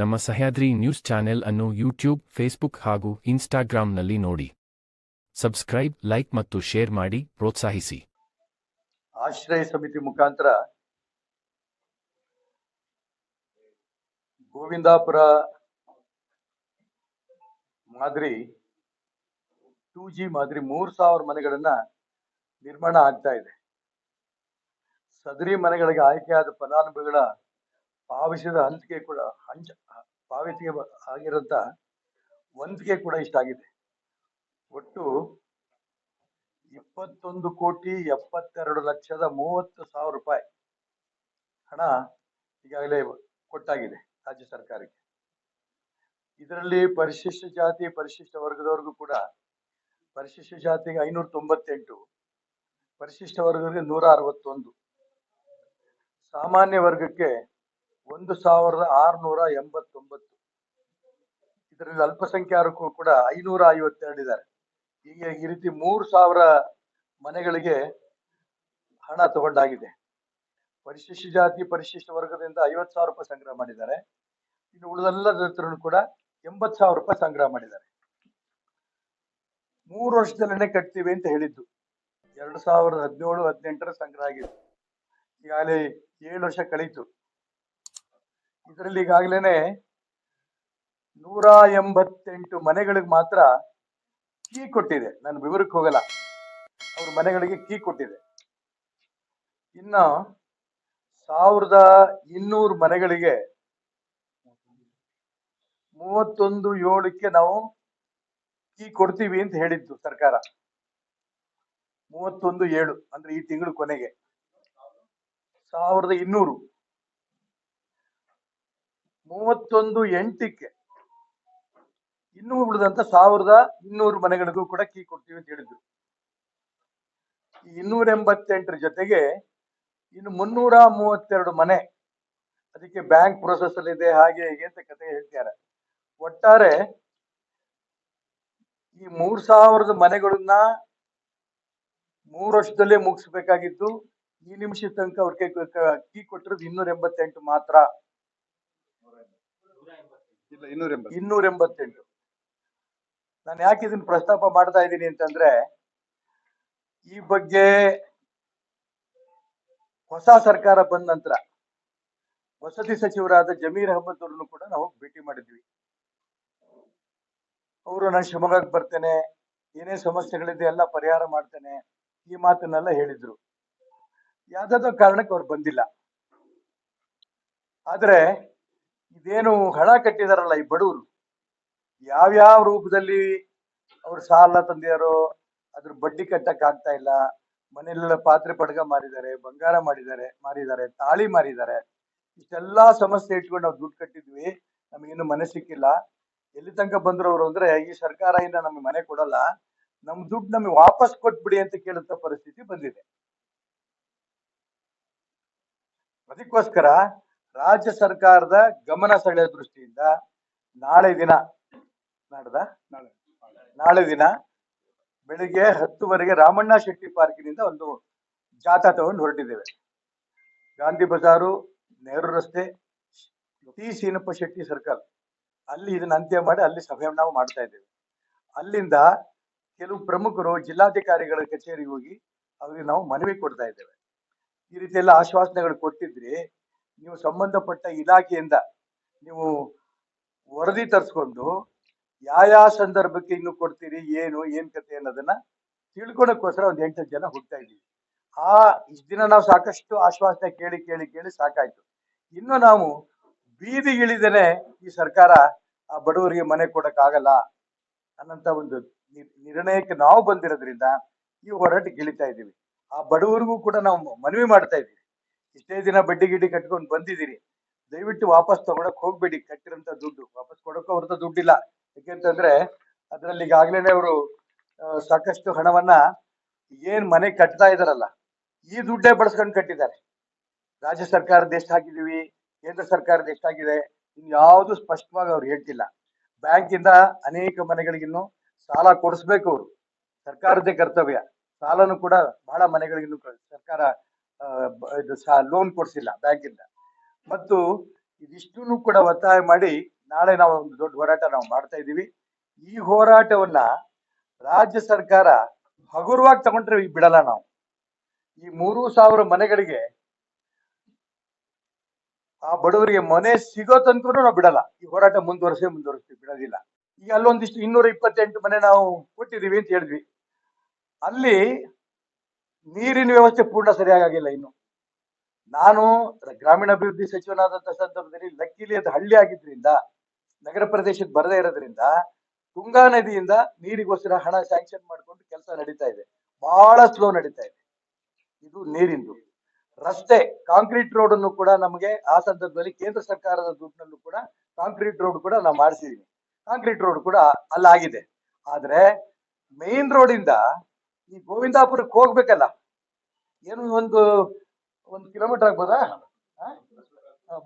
ನಮ್ಮ Sahyadri news channel ಅನ್ನು YouTube, Facebook ಹಾಗೂ ಇನ್ಸ್ಟಾಗ್ರಾಂನಲ್ಲಿ ನೋಡಿ. ಸಬ್ಸ್ಕ್ರೈಬ್, ಲೈಕ್ ಮತ್ತು ಶೇರ್ ಮಾಡಿ, ಪ್ರೋತ್ಸಾಹಿಸಿ. ಆಶ್ರಯ ಸಮಿತಿ ಮುಖಾಂತರ ಗೋವಿಂದಾಪುರ ಮಾದರಿ ಟೂ ಜಿ ಮಾದರಿ ಮೂರು ಸಾವಿರ ಮನೆಗಳನ್ನ ನಿರ್ಮಾಣ ಆಗ್ತಾ ಇದೆ. ಸದರಿ ಮನೆಗಳಿಗೆ ಆಯ್ಕೆಯಾದ ಫಲಾನುಭವಿಗಳ ಪಾವತಿಸಿದ ಹಂಚಿಕೆ ಕೂಡ ಹಂಚ ಪಾವತಿಗೆ ಆಗಿರೋಂಥ ವಂತಿಗೆ ಕೂಡ ಇಷ್ಟ ಆಗಿದೆ. ಒಟ್ಟು ಇಪ್ಪತ್ತೊಂದು ಕೋಟಿ ಎಪ್ಪತ್ತೆರಡು ಲಕ್ಷದ ಮೂವತ್ತು ಸಾವಿರ ರೂಪಾಯಿ ಹಣ ಈಗಾಗಲೇ ಕೊಟ್ಟಾಗಿದೆ ರಾಜ್ಯ ಸರ್ಕಾರಕ್ಕೆ. ಇದರಲ್ಲಿ ಪರಿಶಿಷ್ಟ ಜಾತಿ, ಪರಿಶಿಷ್ಟ ವರ್ಗದವರಿಗೂ ಕೂಡ ಪರಿಶಿಷ್ಟ ಜಾತಿಗೆ ಐನೂರ ತೊಂಬತ್ತೆಂಟು, ಪರಿಶಿಷ್ಟ ವರ್ಗಕ್ಕೆ ನೂರ ಅರವತ್ತೊಂದು. ಸಾಮಾನ್ಯ ವರ್ಗಕ್ಕೆ ಒಂದು ಸಾವಿರದ ಆರುನೂರ ಎಂಬತ್ತೊಂಬತ್ತು. ಇದರಲ್ಲಿ ಅಲ್ಪಸಂಖ್ಯಾತರು ಕೂಡ ಐನೂರ ಐವತ್ತೆರಡು ಇದ್ದಾರೆ ಹೀಗೆ ಈ ರೀತಿ ಮೂರು ಸಾವಿರ ಮನೆಗಳಿಗೆ ಹಣ ತಗೊಂಡಾಗಿದೆ. ಪರಿಶಿಷ್ಟ ಜಾತಿ, ಪರಿಶಿಷ್ಟ ವರ್ಗದಿಂದ ಐವತ್ತು ಸಾವಿರ ರೂಪಾಯಿ ಸಂಗ್ರಹ ಮಾಡಿದ್ದಾರೆ. ಇನ್ನು ಉಳಿದೆಲ್ಲ ಹತ್ರನೂ ಕೂಡ ಎಂಬತ್ತು ಸಾವಿರ ರೂಪಾಯಿ ಸಂಗ್ರಹ ಮಾಡಿದ್ದಾರೆ. ಮೂರು ವರ್ಷದಲ್ಲೇ ಕಟ್ತೀವಿ ಅಂತ ಹೇಳಿದ್ದು. ಎರಡು ಸಾವಿರದ ಹದಿನೇಳು, ಹದಿನೆಂಟರ ಸಂಗ್ರಹ ಆಗಿದೆ ಈಗಾಗಲೇ ಏಳು ವರ್ಷ ಕಳೀತು. ಇದರಲ್ಲಿ ಈಗಾಗಲೇ ನೂರ ಎಂಬತ್ತೆಂಟು ಮನೆಗಳಿಗೆ ಮಾತ್ರ ಕೀ ಕೊಟ್ಟಿದೆ. ನಾನು ವಿವರಕ್ಕೆ ಹೋಗಲ್ಲ. ಅವ್ರ ಮನೆಗಳಿಗೆ ಕೀ ಕೊಟ್ಟಿದೆ. ಇನ್ನು ಸಾವಿರದ ಇನ್ನೂರು ಮನೆಗಳಿಗೆ ಮೂವತ್ತೊಂದು ಏಳಕ್ಕೆ ನಾವು ಕೀ ಕೊಡ್ತೀವಿ ಅಂತ ಹೇಳಿದ್ದು ಸರ್ಕಾರ. ಮೂವತ್ತೊಂದು ಏಳು ಅಂದ್ರೆ ಈ ತಿಂಗಳು ಕೊನೆಗೆ. ಸಾವಿರದ ಇನ್ನೂರು. ಮೂವತ್ತೊಂದು ಎಂಟಕ್ಕೆ. ಇನ್ನೂ ಉಳಿದಂತ ಸಾವಿರದ ಇನ್ನೂರು ಮನೆಗಳಿಗೂ ಕೂಡ ಕೀ ಕೊಡ್ತೀವಿ ಅಂತ ಹೇಳಿದ್ರು. ಈ ಇನ್ನೂರ ಎಂಬತ್ತೆಂಟರ ಜೊತೆಗೆ ಇನ್ನು ಮುನ್ನೂರ ಮೂವತ್ತೆರಡು ಮನೆ ಅದಕ್ಕೆ ಬ್ಯಾಂಕ್ ಪ್ರೊಸೆಸ್ ಅಲ್ಲಿ ಇದೆ, ಹಾಗೆ ಹೀಗೆ ಅಂತ ಕತೆ ಹೇಳ್ತಾರೆ ಒಟ್ಟಾರೆ ಈ ಮೂರ್ ಸಾವಿರದ ಮನೆಗಳನ್ನ ಮೂರು ವರ್ಷದಲ್ಲೇ ಮುಗಿಸ್ಬೇಕಾಗಿದ್ದು, ಈ ನಿಮಿಷ ತನಕ ಅವ್ರಿಗೆ ಕೀ ಕೊಟ್ಟಿರೋದು ಇನ್ನೂರ ಎಂಬತ್ತೆಂಟು ಮಾತ್ರ. ಇಲ್ಲ ಇನ್ನೂರ ಇನ್ನೂರ ಎಂಬತ್ತೆಂಟು ನಾನು ಯಾಕೆ ಇದನ್ನ ಪ್ರಸ್ತಾಪ ಮಾಡ್ತಾ ಇದ್ದೀನಿ ಅಂತಂದ್ರೆ, ಈ ಬಗ್ಗೆ ಹೊಸ ಸರ್ಕಾರ ಬಂದ ನಂತರ ವಸತಿ ಸಚಿವರಾದ ಜಮೀರ್ ಅಹಮದ್ ಅವ್ರನ್ನು ಕೂಡ ನಾವು ಭೇಟಿ ಮಾಡಿದ್ವಿ. ಅವರು ನಾನು ಶಿವಮೊಗ್ಗಕ್ಕೆ ಬರ್ತೇನೆ, ಏನೇ ಸಮಸ್ಯೆಗಳಿದೆ ಎಲ್ಲ ಪರಿಹಾರ ಮಾಡ್ತೇನೆ, ಈ ಮಾತನ್ನೆಲ್ಲ ಹೇಳಿದ್ರು. ಯಾವ್ದಾದ್ರು ಕಾರಣಕ್ಕೆ ಅವ್ರು ಬಂದಿಲ್ಲ. ಆದ್ರೆ ಇದೇನು ಹಣ ಕಟ್ಟಿದಾರಲ್ಲ ಈ ಬಡವರು. ಯಾವ್ಯಾವ ರೂಪದಲ್ಲಿ ಅವ್ರು ಸಾಲ ತಂದಿದಾರೋ ಅದ್ರ ಬಡ್ಡಿ ಕಟ್ಟಕ್ ಆಗ್ತಾ ಇಲ್ಲ. ಮನೆಯಲ್ಲೆಲ್ಲ ಪಾತ್ರೆ ಪಡ್ಗ ಮಾರಿದ್ದಾರೆ, ಬಂಗಾರ ಮಾಡಿದ್ದಾರೆ, ಮಾರಿದ್ದಾರೆ, ತಾಳಿ ಮಾರಿದ್ದಾರೆ. ಇಷ್ಟೆಲ್ಲಾ ಸಮಸ್ಯೆ ಇಟ್ಕೊಂಡು ನಾವು ದುಡ್ಡು ಕಟ್ಟಿದ್ವಿ. ನಮಗಿನ್ನು ಮನೆ ಸಿಕ್ಕಿಲ್ಲ. ಎಲ್ಲಿ ತನಕ ಬಂದ್ರು ಅವ್ರು ಅಂದ್ರೆ ಈ ಸರ್ಕಾರ ಇಂದ ನಮಗೆ ಮನೆ ಕೊಡಲ್ಲ. ನಮ್ ದುಡ್ಡು ನಮಗೆ ವಾಪಸ್ ಕೊಟ್ಬಿಡಿ ಅಂತ ಕೇಳುತ್ತ ಪರಿಸ್ಥಿತಿ ಬಂದಿದೆ. ಅದಕ್ಕೋಸ್ಕರ ರಾಜ್ಯ ಸರ್ಕಾರದ ಗಮನ ಸೆಳೆಯ ದೃಷ್ಟಿಯಿಂದ ನಾಳೆ ದಿನ ನಾಡ್ದ? ನಾಳೆ. ನಾಳೆ ದಿನ ಬೆಳಿಗ್ಗೆ ಹತ್ತುವರೆಗೆ ರಾಮಣ್ಣ ಶೆಟ್ಟಿ ಪಾರ್ಕಿನಿಂದ ಒಂದು ಜಾಥಾ ತಗೊಂಡು ಹೊರಟಿದ್ದೇವೆ. ಗಾಂಧಿ ಬಜಾರು ನೆಹರು ರಸ್ತೆ ಟಿ ಸೀನಪ್ಪ ಶೆಟ್ಟಿ ಸರ್ಕಲ್. ಅಲ್ಲಿ ಇದನ್ನ ಅಂತ್ಯ ಮಾಡಿ ಅಲ್ಲಿ ಸಭೆಯನ್ನು ನಾವು ಮಾಡ್ತಾ ಇದ್ದೇವೆ. ಅಲ್ಲಿಂದ ಕೆಲವು ಪ್ರಮುಖರು ಜಿಲ್ಲಾಧಿಕಾರಿಗಳ ಕಚೇರಿಗೆ ಹೋಗಿ ಅವರಿಗೆ ನಾವು ಮನವಿ ಕೊಡ್ತಾ ಇದ್ದೇವೆ. ಈ ರೀತಿ ಎಲ್ಲ ಆಶ್ವಾಸನೆಗಳು ಕೊಟ್ಟಿದ್ರಿ ನೀವು ಸಂಬಂಧಪಟ್ಟ ಇಲಾಖೆಯಿಂದ ನೀವು ವರದಿ ತರಿಸ್ಕೊಂಡು ಯಾವ ಸಂದರ್ಭಕ್ಕೆ ಇನ್ನು ಕೊಡ್ತೀರಿ, ಏನು, ಏನ್ ಕತೆ ಅನ್ನೋದನ್ನ ತಿಳ್ಕೊಳಕ್ಕೋಸ್ಕರ ಒಂದ್ ಎಂಟು ಜನ ಹುಡ್ತಾ ಇದ್ದೀವಿ. ಆ ಇಷ್ಟ ದಿನ ನಾವು ಸಾಕಷ್ಟು ಆಶ್ವಾಸನೆ ಕೇಳಿ ಕೇಳಿ ಕೇಳಿ ಸಾಕಾಯ್ತು. ಇನ್ನು ನಾವು ಬೀದಿಗಿಳಿದೇನೆ ಈ ಸರ್ಕಾರ ಆ ಬಡವರಿಗೆ ಮನೆ ಕೊಡಕ್ ಆಗಲ್ಲ ಅನ್ನಂತ ಒಂದು ನಿರ್- ನಿರ್ಣಯಕ್ಕೆ ನಾವು ಬಂದಿರೋದ್ರಿಂದ ಈ ಹೊರಟು ಇಳಿತಾ ಇದ್ದೀವಿ. ಆ ಬಡವರಿಗೂ ಕೂಡ ನಾವು ಮನವಿ ಮಾಡ್ತಾ ಇದ್ದೀವಿ. ಇಷ್ಟೇ ದಿನ ಬಡ್ಡಿ ಗಿಡ್ಡಿ ಕಟ್ಕೊಂಡು ಬಂದಿದ್ದೀರಿ ದಯವಿಟ್ಟು ವಾಪಸ್ ತಗೊಳಕ್ ಹೋಗ್ಬೇಡಿ ಕಟ್ಟಿರೋಂಥ ದುಡ್ಡು. ವಾಪಸ್ ಕೊಡಕ್ಕೂ ಅವ್ರದ್ದು ದುಡ್ಡಿಲ್ಲ. ಯಾಕೆಂತಂದ್ರೆ ಅದ್ರಲ್ಲಿ ಈಗಾಗ್ಲೇನೆ ಅವರು ಸಾಕಷ್ಟು ಹಣವನ್ನ ಏನ್ ಮನೆ ಕಟ್ತಾ ಇದಾರಲ್ಲ ಈ ದುಡ್ಡೇ ಬಳಸ್ಕೊಂಡು ಕಟ್ಟಿದ್ದಾರೆ. ರಾಜ್ಯ ಸರ್ಕಾರದ ಎಷ್ಟು ಹಾಕಿದೀವಿ ಕೇಂದ್ರ ಸರ್ಕಾರದ ಎಷ್ಟಾಗಿದೆ ಇನ್ ಯಾವುದು ಸ್ಪಷ್ಟವಾಗಿ ಅವ್ರು ಹೇಳ್ತಿಲ್ಲ. ಬ್ಯಾಂಕ್ ಇಂದ ಅನೇಕ ಮನೆಗಳಿಗಿನ್ನು ಸಾಲ ಕೊಡಿಸ್ಬೇಕು ಅವರು. ಸರ್ಕಾರದೇ ಕರ್ತವ್ಯ. ಸಾಲನು ಕೂಡ ಬಹಳ ಮನೆಗಳಿಗಿನ್ನು ಸರ್ಕಾರ ಲೋನ್ ಕೊಡಿಸಿಲ್ಲ ಬ್ಯಾಂಕಿಂದ ಮತ್ತು ಇದಿಷ್ಟನ್ನು ಕೂಡ ಒತ್ತಾಯ ಮಾಡಿ ನಾಳೆ ನಾವು ಒಂದು ದೊಡ್ಡ ಹೋರಾಟ ನಾವು ಮಾಡ್ತಾ ಇದ್ದೀವಿ. ಈ ಹೋರಾಟವನ್ನ ರಾಜ್ಯ ಸರ್ಕಾರ ಹಗುರವಾಗಿ ತಗೊಂಡ್ರೆ ಬಿಡಲ್ಲ ನಾವು. ಈ ಮೂರು ಸಾವಿರ ಮನೆಗಳಿಗೆ ಆ ಬಡವರಿಗೆ ಮನೆ ಸಿಗೋ ತನಕ ನಾವು ಬಿಡಲ್ಲ. ಈ ಹೋರಾಟ ಮುಂದುವರಿಸೇ ಮುಂದುವರಿಸ್ತೀವಿ, ಬಿಡೋದಿಲ್ಲ. ಈಗ ಅಲ್ಲೊಂದಿಷ್ಟು ಇನ್ನೂರ ಇಪ್ಪತ್ತೆಂಟು ಮನೆ ನಾವು ಕೊಟ್ಟಿದ್ದೀವಿ ಅಂತ ಹೇಳಿದ್ವಿ. ಅಲ್ಲಿ ನೀರಿನ ವ್ಯವಸ್ಥೆ ಪೂರ್ಣ ಸರಿಯಾಗಿಲ್ಲ ಇನ್ನು. ನಾನು ಗ್ರಾಮೀಣಾಭಿವೃದ್ಧಿ ಸಚಿವನಾದಂತ ಸಂದರ್ಭದಲ್ಲಿ ಲಕ್ಕಿಲಿ ಅದು ಹಳ್ಳಿ ಆಗಿದ್ರಿಂದ, ನಗರ ಪ್ರದೇಶಕ್ಕೆ ಬರದೇ ಇರೋದ್ರಿಂದ ತುಂಗಾ ನದಿಯಿಂದ ನೀರಿಗೋಸ್ಕರ ಹಣ ಸ್ಯಾಂಕ್ಷನ್ ಮಾಡ್ಕೊಂಡು ಕೆಲಸ ನಡೀತಾ ಇದೆ. ಬಹಳ ಸ್ಲೋ ನಡೀತಾ ಇದೆ. ಇದು ನೀರಿಂದು. ರಸ್ತೆ ಕಾಂಕ್ರೀಟ್ ರೋಡ್ ಅನ್ನು ಕೂಡ ನಮಗೆ ಆ ಸಂದರ್ಭದಲ್ಲಿ ಕೇಂದ್ರ ಸರ್ಕಾರದ ದುಡ್ಡಿನಲ್ಲೂ ಕೂಡ ಕಾಂಕ್ರೀಟ್ ರೋಡ್ ಕೂಡ ನಾವು ಮಾಡಿಸಿದೀವಿ. ಕಾಂಕ್ರೀಟ್ ರೋಡ್ ಕೂಡ ಅಲ್ಲಾಗಿದೆ. ಆದ್ರೆ ಮೇನ್ ರೋಡ್ ಇಂದ ಈ ಗೋವಿಂದಾಪುರಕ್ಕೆ ಹೋಗ್ಬೇಕಲ್ಲ? ಏನು ಒಂದು ಒಂದು ಕಿಲೋಮೀಟರ್ ಆಗ್ಬೋದಾ?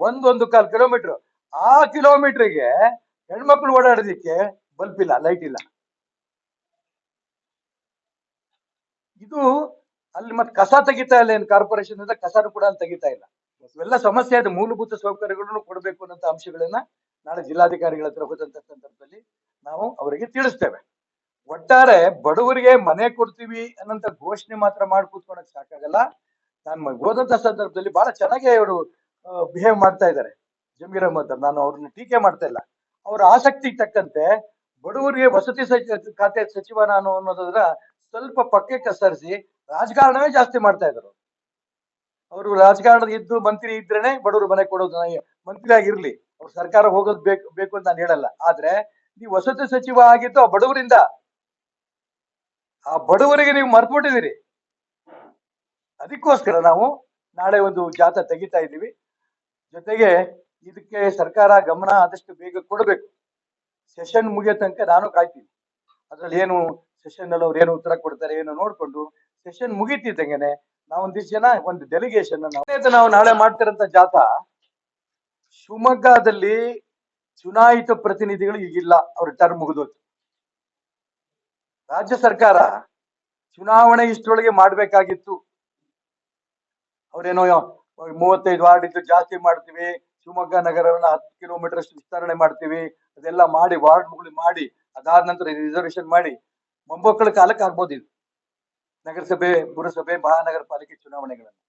ಒಂದೊಂದು ಕಾಲು ಕಿಲೋಮೀಟರ್ ಆ ಕಿಲೋಮೀಟರ್ಗೆ ಹೆಣ್ಮಕ್ಳು ಓಡಾಡೋದಿಕ್ಕೆ ಬಲ್ಪ್ ಇಲ್ಲ ಲೈಟ್ ಇಲ್ಲ. ಇದು ಅಲ್ಲಿ ಮತ್ತೆ ಕಸ ತೆಗಿತಾ ಇಲ್ಲ ಏನು ಕಾರ್ಪೊರೇಷನ್ ಇಂದ? ಕಸನು ಕೂಡ ಅಲ್ಲಿ ತೆಗಿತಾ ಇಲ್ಲ. ಇವೆಲ್ಲ ಸಮಸ್ಯೆ ಇದೆ ಮೂಲಭೂತ ಸೌಕರ್ಯಗಳನ್ನು ಕೊಡಬೇಕು ಅನ್ನೋ ಅಂಶಗಳನ್ನ ನಾಳೆ ಜಿಲ್ಲಾಧಿಕಾರಿಗಳ ಹತ್ರ ಹೋದಂತ ಸಂದರ್ಭದಲ್ಲಿ ನಾವು ಅವರಿಗೆ ತಿಳಿಸ್ತೇವೆ. ಒಟ್ಟಾರೆ ಬಡವರಿಗೆ ಮನೆ ಕೊಡ್ತೀವಿ ಅನ್ನಂತ ಘೋಷಣೆ ಮಾತ್ರ ಮಾಡಿ ಕೂತ್ಕೊಳಕ್ ಸಾಕಾಗಲ್ಲ. ನಾನು ಹೋದಂತ ಸಂದರ್ಭದಲ್ಲಿ ಬಹಳ ಚೆನ್ನಾಗಿ ಅವರು ಬಿಹೇವ್ ಮಾಡ್ತಾ ಇದ್ದಾರೆ ಜಮೀರ್ ಅಹಮದ್. ನಾನು ಅವ್ರನ್ನ ಟೀಕೆ ಮಾಡ್ತಾ ಇಲ್ಲ. ಅವರ ಆಸಕ್ತಿಗೆ ತಕ್ಕಂತೆ ಬಡವರಿಗೆ ವಸತಿ ಸಚಿವ ಖಾತೆ ಸಚಿವ ನಾನು ಅನ್ನೋದ್ರ ಸ್ವಲ್ಪ ಪಕ್ಕಕ್ಕೆ ಸರಿಸಿ ರಾಜಕಾರಣವೇ ಜಾಸ್ತಿ ಮಾಡ್ತಾ ಇದ್ರು ಅವರು. ರಾಜಕಾರಣದ ಇದ್ದು ಮಂತ್ರಿ ಇದ್ರೇನೆ ಬಡವರು ಮನೆ ಕೊಡೋದು ಮಂತ್ರಿ ಆಗಿರ್ಲಿ ಅವ್ರ ಸರ್ಕಾರ ಹೋಗೋದು ಬೇಕು ಬೇಕು ಅಂತ ನಾನು ಹೇಳಲ್ಲ. ಆದ್ರೆ, ನೀವು ವಸತಿ ಸಚಿವ ಆಗಿದ್ದು ಬಡವರಿಂದ ಆ ಬಡವರಿಗೆ ನೀವು ಮರ್ಬಿಟ್ಟಿದ್ದೀರಿ ಅದಕ್ಕೋಸ್ಕರ ನಾವು ನಾಳೆ ಒಂದು ಜಾಥಾ ತೆಗಿತಾ ಇದ್ದೀವಿ. ಜೊತೆಗೆ ಇದಕ್ಕೆ ಸರ್ಕಾರ ಗಮನ ಆದಷ್ಟು ಬೇಗ ಕೊಡಬೇಕು. ಸೆಷನ್ ಮುಗಿಯೋ ತನಕ ನಾನು ಕಾಯ್ತೀನಿ. ಅದ್ರಲ್ಲಿ ಏನು ಸೆಷನ್ ಅಲ್ಲಿ ಅವ್ರು ಏನು ಉತ್ತರ ಕೊಡ್ತಾರೆ ಏನು ನೋಡ್ಕೊಂಡು ಸೆಷನ್ ಮುಗಿತಿದ್ದಂಗೆನೆ ನಾವು ಒಂದಿಷ್ಟು ಜನ ಒಂದು ಡೆಲಿಗೇಷನ್ ನಾವು ನಾಳೆ ಮಾಡ್ತಿರಂತ ಜಾಥಾ ಶಿವಮೊಗ್ಗದಲ್ಲಿ ಚುನಾಯಿತ ಪ್ರತಿನಿಧಿಗಳು ಈಗಿಲ್ಲ. ಅವ್ರ ಟರ್ಮ್ ಮುಗಿದೋಯ್ತು. ರಾಜ್ಯ ಸರ್ಕಾರ ಚುನಾವಣೆ ಇಷ್ಟರೊಳಗೆ ಮಾಡಬೇಕಾಗಿತ್ತು. ಅವ್ರೇನೋ ಮೂವತ್ತೈದು ವಾರ್ಡ್ ಇದ್ದು ಜಾಸ್ತಿ ಮಾಡ್ತೀವಿ, ಶಿವಮೊಗ್ಗ ನಗರವನ್ನ ಹತ್ತು ಕಿಲೋಮೀಟರ್ ವಿಸ್ತರಣೆ ಮಾಡ್ತೀವಿ, ಅದೆಲ್ಲ ಮಾಡಿ ವಾರ್ಡ್ಗಳು ಮಾಡಿ, ಅದಾದ ನಂತರ ರಿಸರ್ವೇಶನ್ ಮಾಡಿ ಮೊಮ್ಮಕ್ಕಳ ಕಾಲಕ್ಕೆ ಆಗ್ಬೋದು ಇದು. ನಗರಸಭೆ, ಪುರಸಭೆ, ಮಹಾನಗರ ಪಾಲಿಕೆ ಚುನಾವಣೆಗಳನ್ನು.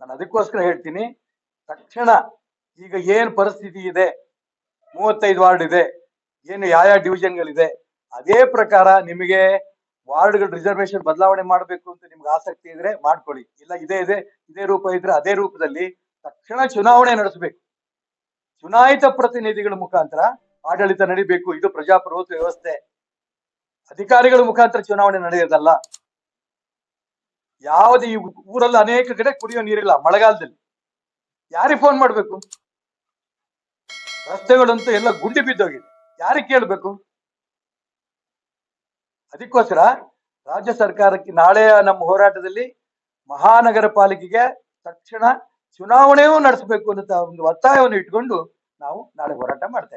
ನಾನು ಅದಕ್ಕೋಸ್ಕರ ಹೇಳ್ತೀನಿ, ತಕ್ಷಣ ಈಗ ಏನ್ ಪರಿಸ್ಥಿತಿ ಇದೆ, ಮೂವತ್ತೈದು ವಾರ್ಡ್ ಇದೆ, ಏನು ಯಾವ ಯಾವ ಡಿವಿಷನ್ಗಳಿದೆ ಅದೇ ಪ್ರಕಾರ ನಿಮಗೆ ವಾರ್ಡ್ಗಳ ರಿಸರ್ವೇಶನ್ ಬದಲಾವಣೆ ಮಾಡಬೇಕು ಅಂತ ನಿಮ್ಗೆ ಆಸಕ್ತಿ ಇದ್ರೆ ಮಾಡ್ಕೊಳ್ಳಿ. ಇಲ್ಲ ಇದೇ ಇದೆ, ಇದೇ ರೂಪ ಇದ್ರೆ ಅದೇ ರೂಪದಲ್ಲಿ ತಕ್ಷಣ ಚುನಾವಣೆ ನಡೆಸಬೇಕು. ಚುನಾಯಿತ ಪ್ರತಿನಿಧಿಗಳ ಮುಖಾಂತರ ಆಡಳಿತ ನಡಿಬೇಕು. ಇದು ಪ್ರಜಾಪ್ರಭುತ್ವ ವ್ಯವಸ್ಥೆ. ಅಧಿಕಾರಿಗಳ ಮುಖಾಂತರ ಚುನಾವಣೆ ನಡೆಯೋದಲ್ಲ. ಯಾವುದೇ ಈ ಊರಲ್ಲಿ ಅನೇಕ ಕಡೆ ಕುಡಿಯೋ ನೀರಿಲ್ಲ ಮಳೆಗಾಲದಲ್ಲಿ. ಯಾರಿಗೆ ಫೋನ್ ಮಾಡ್ಬೇಕು? ರಸ್ತೆಗಳಂತೂ ಎಲ್ಲ ಗುಂಡಿ ಬಿದ್ದೋಗಿದೆ. ಯಾರಿಗೆ ಕೇಳ್ಬೇಕು? ಅದಕ್ಕೋಸ್ಕರ ರಾಜ್ಯ ಸರ್ಕಾರಕ್ಕೆ ನಾಳೆಯ ನಮ್ಮ ಹೋರಾಟದಲ್ಲಿ ಮಹಾನಗರ ಪಾಲಿಕೆಗೆ ತಕ್ಷಣ ಚುನಾವಣೆಯೂ ನಡೆಸಬೇಕು ಅನ್ನೋ ಒಂದು ಒತ್ತಾಯವನ್ನು ಇಟ್ಕೊಂಡು ನಾವು ನಾಳೆ ಹೋರಾಟ ಮಾಡ್ತಾ